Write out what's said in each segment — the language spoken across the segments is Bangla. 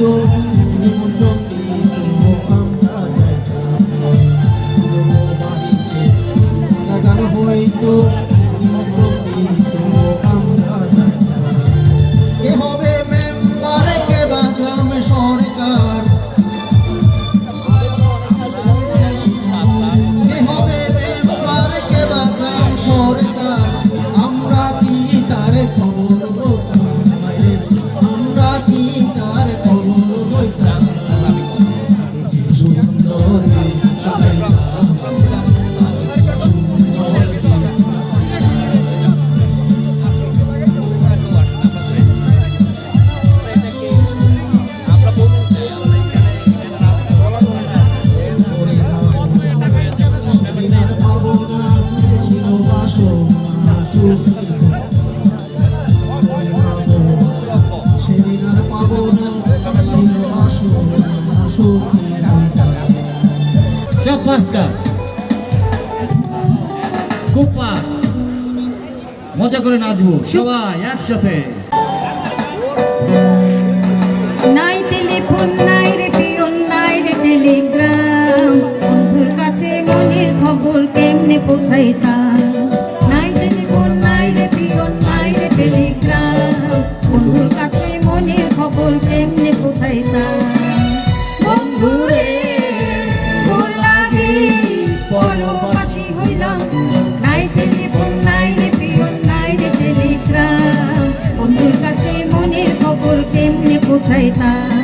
ดูลอยู่ย পাঁচটা খুব ফাস্ট মজা করে নাচবো, সবাই একসাথে। নাই টেলিফোন, নাই রে পিয়ন নাই রে টেলিগ্রাম। বন্ধুর কাছে মনের খবর কেমনে পৌঁছাইতাম? ใช่ตา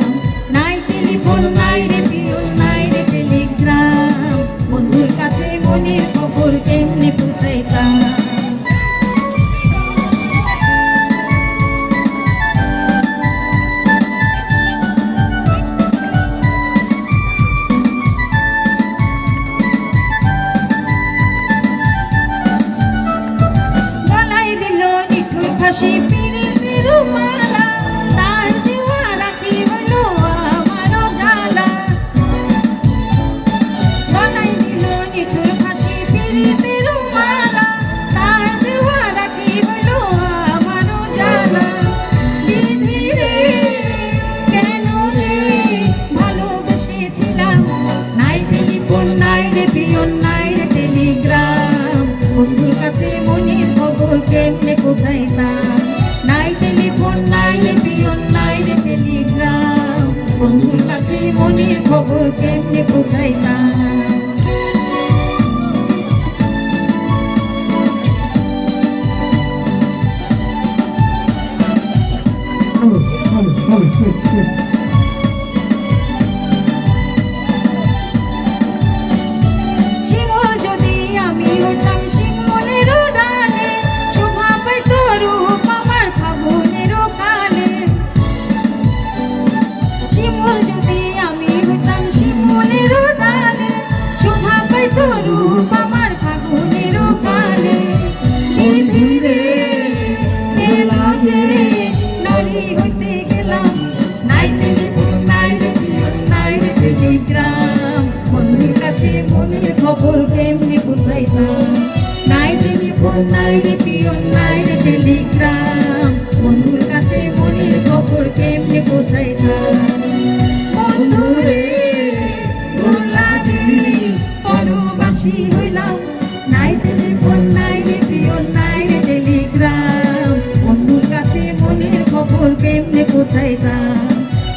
答えた嗯嗯。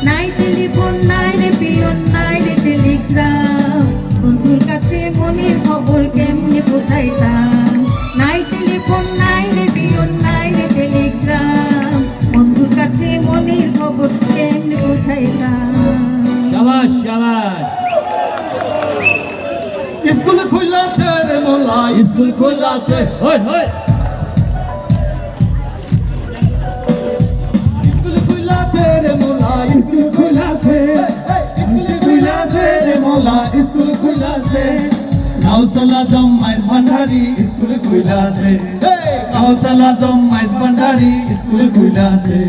নাই টেলিফোন নাই রে পিয়ন নাই রে টেলিগ্রাম। বন্ধুর কাছে মনের খবর কেমনে বোঝাইতাম নাই টেলিফোন নাই রে পিয়ন নাই রে টেলিগ্রাম। বন্ধুর কাছে মনের খবর কেমনে বোঝাইতাম সাবাস সাবাস। স্কুল খোলা আছে রে মোলা স্কুল খোলা আছে হয় হয় Kausala Jammais Bandhari School Kuilase Kausala Jammais Bandhari School Kuilase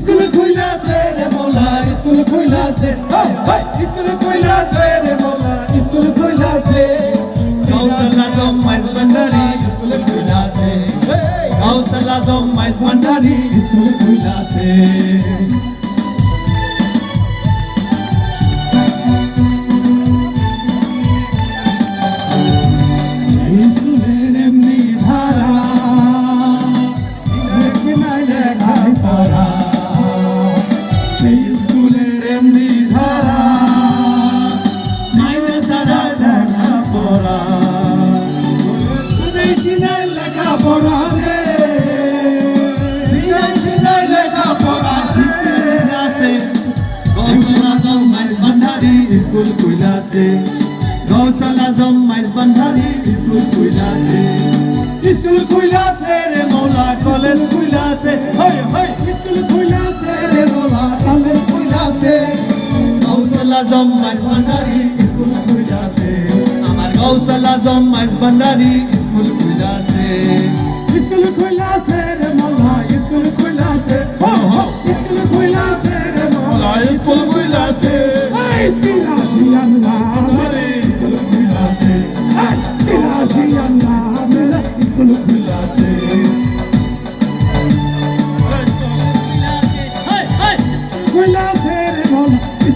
school খুলাছে রে মোলা স্কুল খুলাছে স্কুল খুলাছে রে মোলা স্কুল খুলাছে Kausala Jammais Bandhari School Kuilase Kausala Jammais Bandhari School Kuilase স্কুলের এমনি ধারা মাইনে ছাড়া লেখা পড়া সিনাই লেখা পড়া রে সিনাই সিনাই লেখা পড়া শিখতে আছে গৌসলা জম্মাইস ভান্ডারি স্কুল কইলাছে গৌসলা জম্মাইস ভান্ডারি স্কুল কইলাছে স্কুল কইলাছে রে মৌলা কলেজ কইলাছে হই হই স্কুল কইলাছে রে মৌলা কলেজ। কইলাছে গৌসলা মাইজ ভান্ডারি স্কুল কইলাছে আমার গৌসলা জম্মাইস ভান্ডারি স্কুল আছে। স্কুল খুলাছে রে মোলা স্কুল খুলাছে আছে। স্কুল খুলাছে রে মোলা স্কুল কইলাছে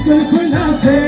When I say